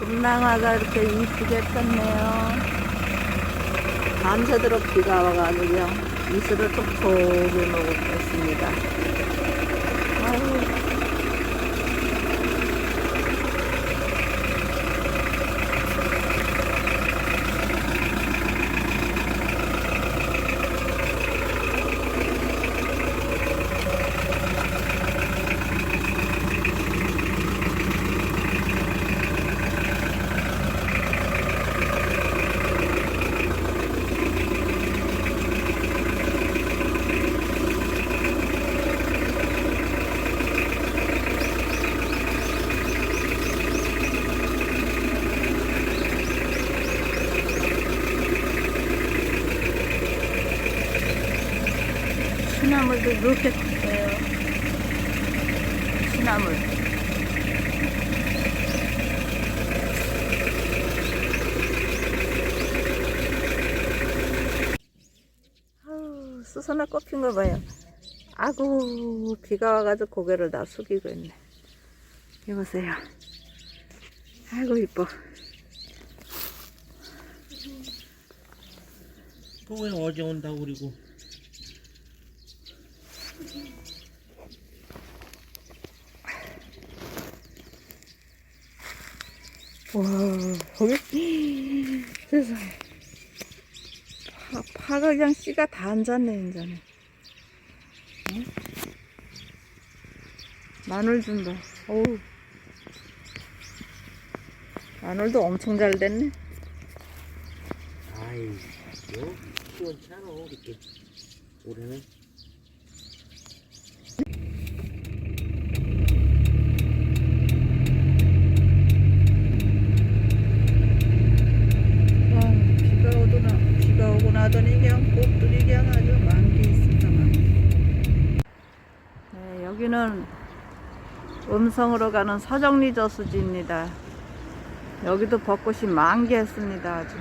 금낭화가 이렇게 이쁘게 폈네요. 밤새도록 비가 와가지고요. 이슬을 톡톡히 먹고 있습니다. 아유. 시나물도 이렇게 컸어요. 시나물. 아우, 수선화 꼽힌 거 봐요. 아구, 비가 와가지고 고개를 다 숙이고 있네. 이보세요. 아이고, 이뻐. 그왜 어제 온다고 그리고 와, 거기, 세상에. 파, 파가 그냥 씨가 다 앉았네, 이제는. 응? 마늘 좀 봐. 어우. 마늘도 엄청 잘 됐네. 아이 뭐 시원치 않아 이렇게 올해는 와, 비가 오더나, 비가 오고 나더니 그냥 꽃들이 그냥 아주 만개 있습니다, 만개. 네, 여기는 음성으로 가는 서정리 저수지입니다. 여기도 벚꽃이 만개했습니다, 아주.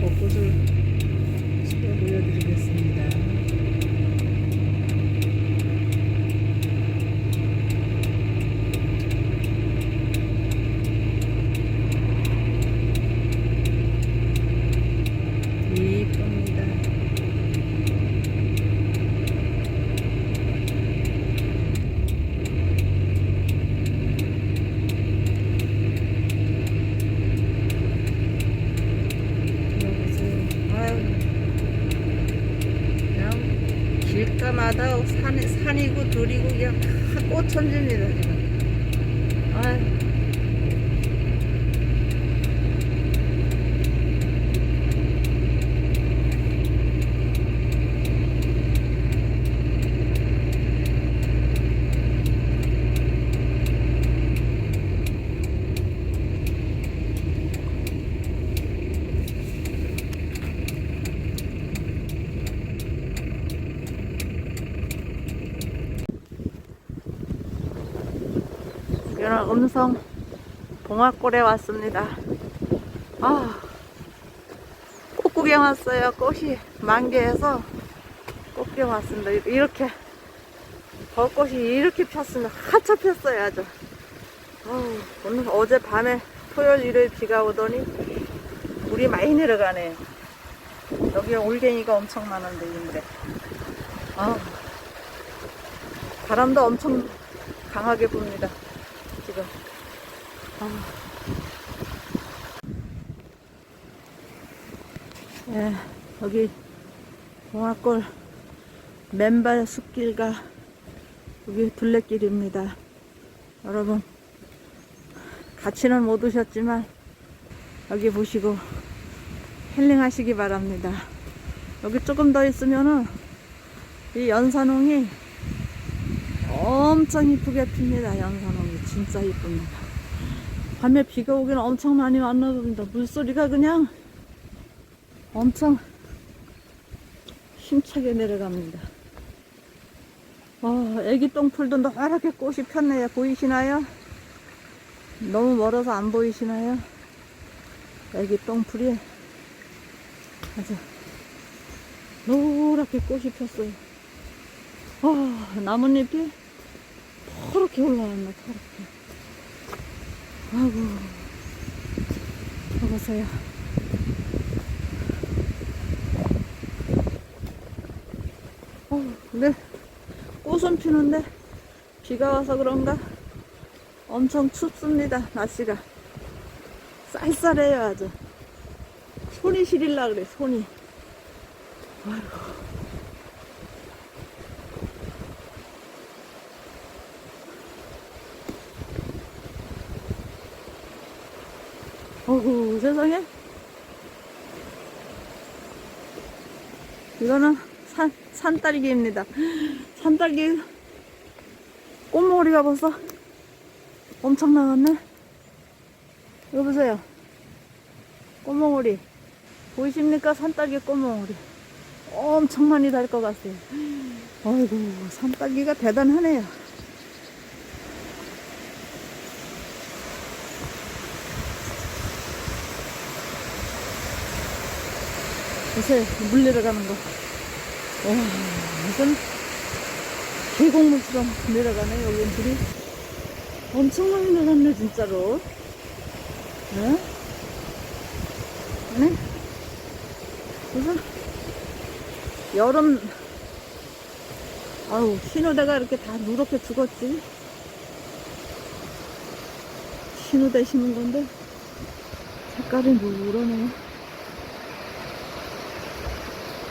벚꽃을 집에 보여드리겠습니다. 이쁩니다. 여보세요. 아유. 그냥 길가마다 산, 산이고 들이고 그냥 다 꽃천지입니다, 지금. 아유. 음성 봉화골에 왔습니다. 아, 꽃 구경 왔어요. 꽃이 만개해서 꽃 구경 왔습니다. 이렇게 벚꽃이 이렇게 폈습니다. 한참 폈어요, 아주. 오늘 어제 밤에 토요일 일요일 비가 오더니 물이 많이 내려가네요. 여기 올갱이가 엄청 많은데 인데. 아, 바람도 엄청 강하게 붑니다. 지금. 아. 예, 여기 봉화골 맨발 숲길과 여기 둘레길입니다. 여러분, 같이는 못 오셨지만 여기 보시고 힐링하시기 바랍니다. 여기 조금 더 있으면은 이 연산홍이 엄청 이쁘게 핍니다. 연산홍이 진짜 이쁩니다. 밤에 비가 오기는 엄청 많이 왔나 봅니다. 물소리가 그냥 엄청 힘차게 내려갑니다. 아, 애기 똥풀도 노랗게 꽃이 폈네요. 보이시나요? 너무 멀어서 안 보이시나요? 애기 똥풀이 아주 노랗게 꽃이 폈어요. 아, 나뭇잎이 퍼렇게 올라왔네, 퍼렇게. 아이고, 봐보세요. 어, 근데 꽃은 피는데 비가 와서 그런가 엄청 춥습니다, 날씨가. 쌀쌀해요, 아주. 손이 시릴라 그래, 손이. 어구 세상에? 이거는 산, 산딸기입니다. 산딸기 꽃머리가 벌써 엄청 나갔네? 이거 보세요. 꽃멍울이 보이십니까? 산딸기 꽃멍울이 엄청 많이 달 것 같아요. 아이고 산딸기가 대단하네요 보세요 물 내려가는 거. 와, 무슨 계곡물처럼 내려가네 여기 물이? 엄청 많이 내려갔네 진짜로. 네? 네? 무슨 여름 아우 신우대가 이렇게 다 누렇게 죽었지? 신우대 심은 건데 색깔이 누러네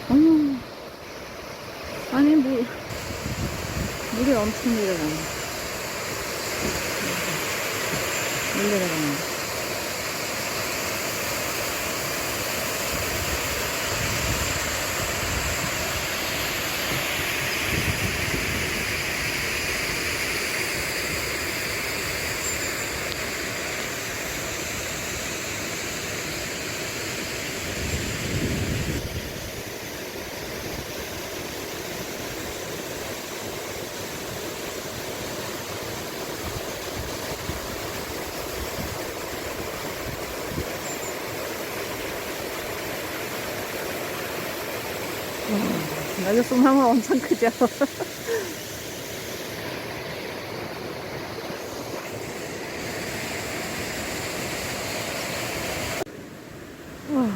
어머 아니 물 물이 엄청 내려가네. 물 내려가네 여기 숭나무 엄청 크죠? 와,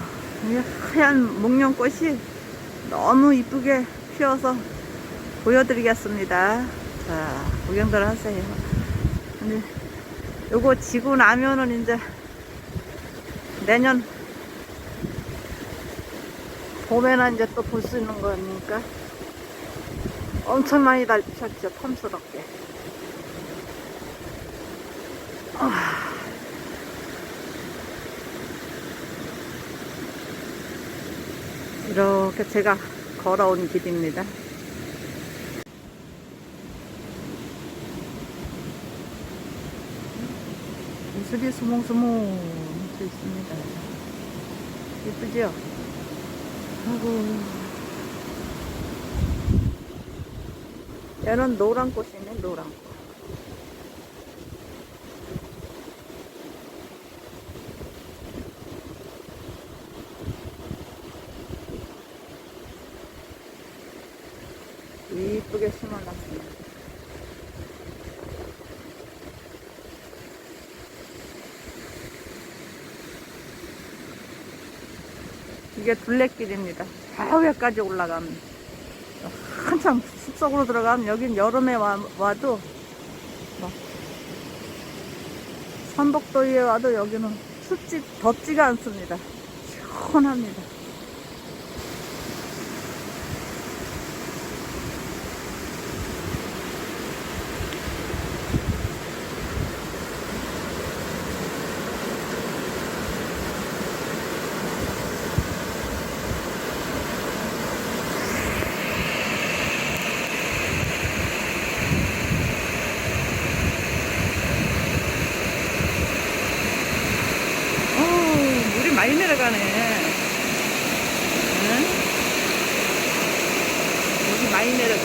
이 하얀 목련꽃이 너무 이쁘게 피어서 보여드리겠습니다. 자, 구경들 하세요. 근데 요거 지고 나면은 이제 내년 봄에는 이제 또 볼 수 있는 거니까 엄청 많이 달피셨죠 탐스럽게 아. 이렇게 제가 걸어온 길입니다 이슬이 수몽수몽 서 있습니다 예쁘죠? 아이고. 얘는 노란 꽃이네, 노란 꽃. 이쁘게 심어놨습니다. 이게 둘레길입니다. 저 위까지 올라가면. 한참 숲속으로 들어가면 여긴 여름에 와, 와도 막 삼복도 위에 와도 여기는 춥지 덥지가 않습니다. 시원합니다. 많이 내려가.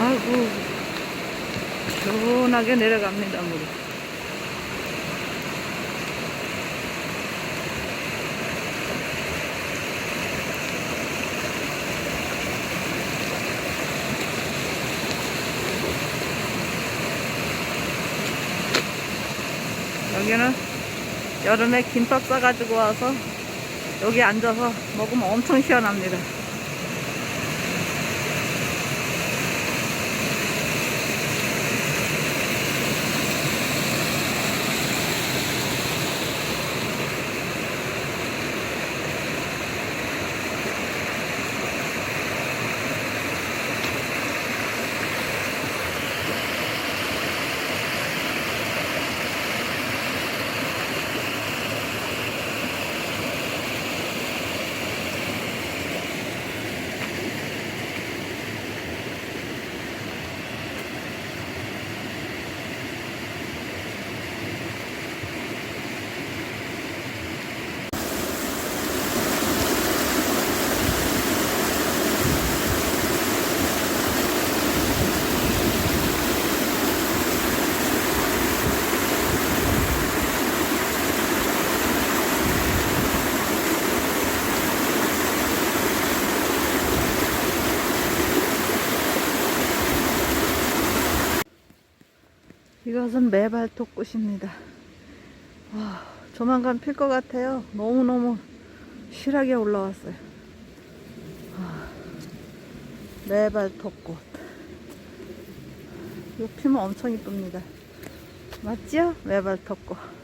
아이고, 시원하게 내려갑니다, 물이. 여기는 여름에 김밥 싸가지고 와서 여기 앉아서 먹으면 엄청 시원합니다. 이것은 매발톱꽃입니다. 와, 조만간 필 것 같아요. 너무너무 실하게 올라왔어요. 와, 매발톱꽃. 이거 피면 엄청 이쁩니다. 맞지요? 매발톱꽃.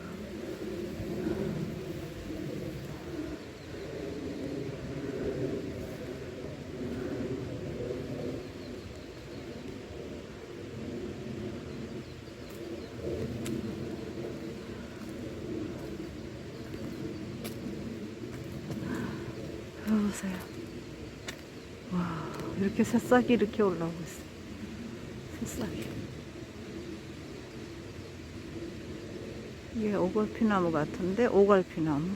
보세요. 와, 이렇게 새싹이 이렇게 올라오고 있어. 새싹이. 이게 오골피나무 같은데, 오갈피나무.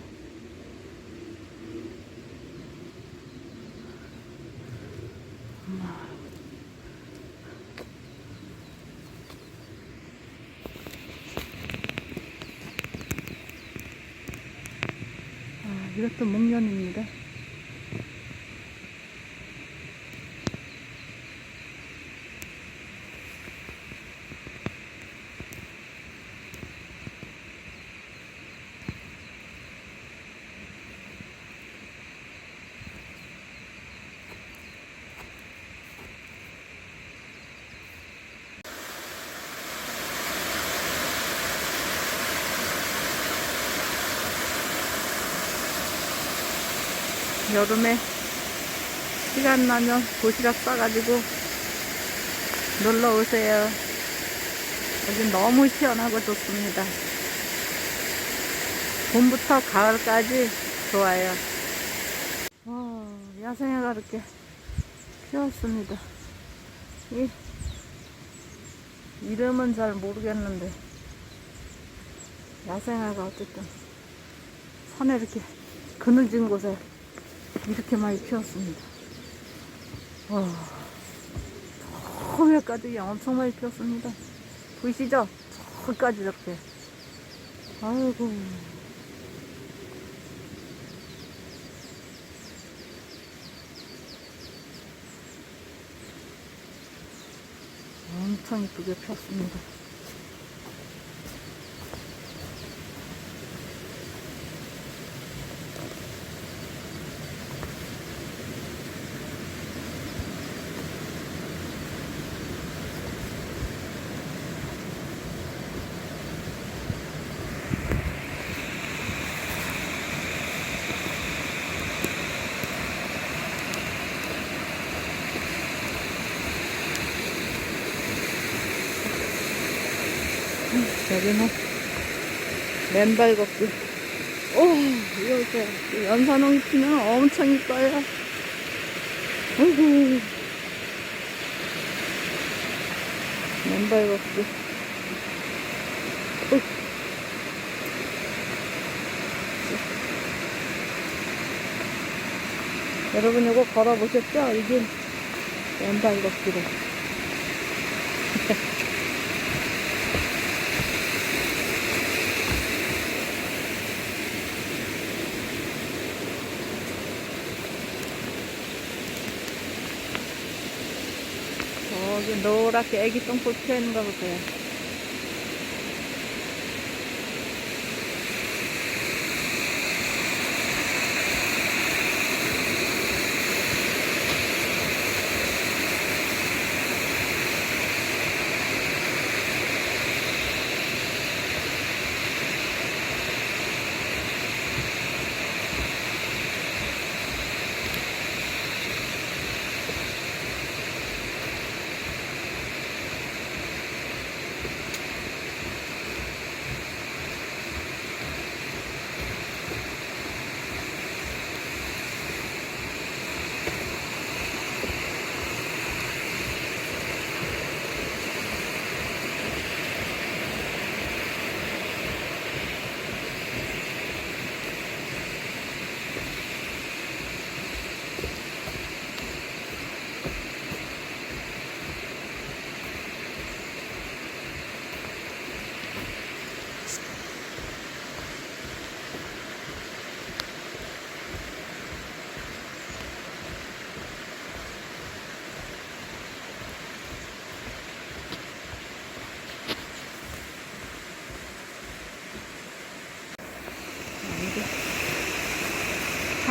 아, 이것도 목련입니다. 여름에 시간 나면 도시락 싸가지고 놀러 오세요. 여기 너무 시원하고 좋습니다. 봄부터 가을까지 좋아요. 어, 야생화가 이렇게 피었습니다. 이 이름은 잘 모르겠는데 야생화가 어쨌든 산에 이렇게 그늘진 곳에 이렇게 많이 피었습니다. 와, 저 위에까지 엄청 많이 피었습니다. 보이시죠? 저까지 이렇게. 아이고. 엄청 이쁘게 폈습니다. 여기는 맨발 걷기. 오, 이거 보세요. 이 연산홍이 피면 엄청 이뻐요. 아이고. 왼발 걷기. 어. 여러분 이거 걸어보셨죠? 이게 왼발 걷기로. 저기 노랗게 애기 똥볼 피어 있는 거 보세요.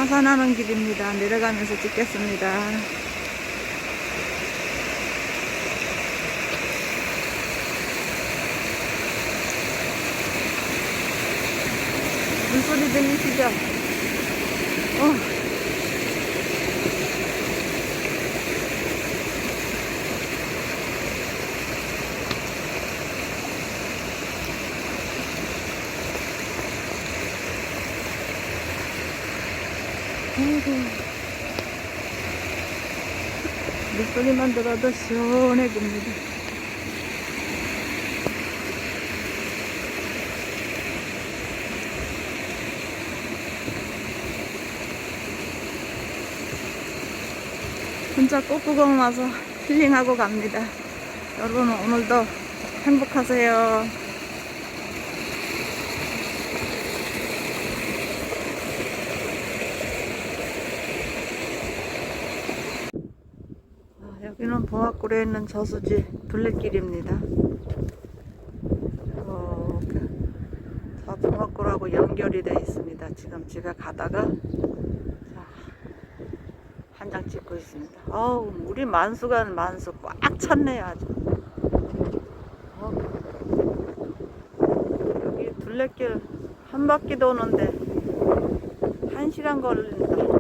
하산하는 길입니다. 내려가면서 찍겠습니다. 물소리 들리시죠? 어. 아이고. 물소리만 들어도 시원해집니다. 혼자 꽃구경 와서 힐링하고 갑니다. 여러분 오늘도 행복하세요. 아, 여기는 봉화골에 있는 저수지 둘레길입니다. 이렇게 저 봉화골하고 연결이 되어 있습니다. 지금 제가 가다가 한 장 찍고 있습니다. 어우 물이 만수가 만수 꽉 찼네요 아주. 어우, 여기 둘레길 한 바퀴 도는데 한 시간 걸린다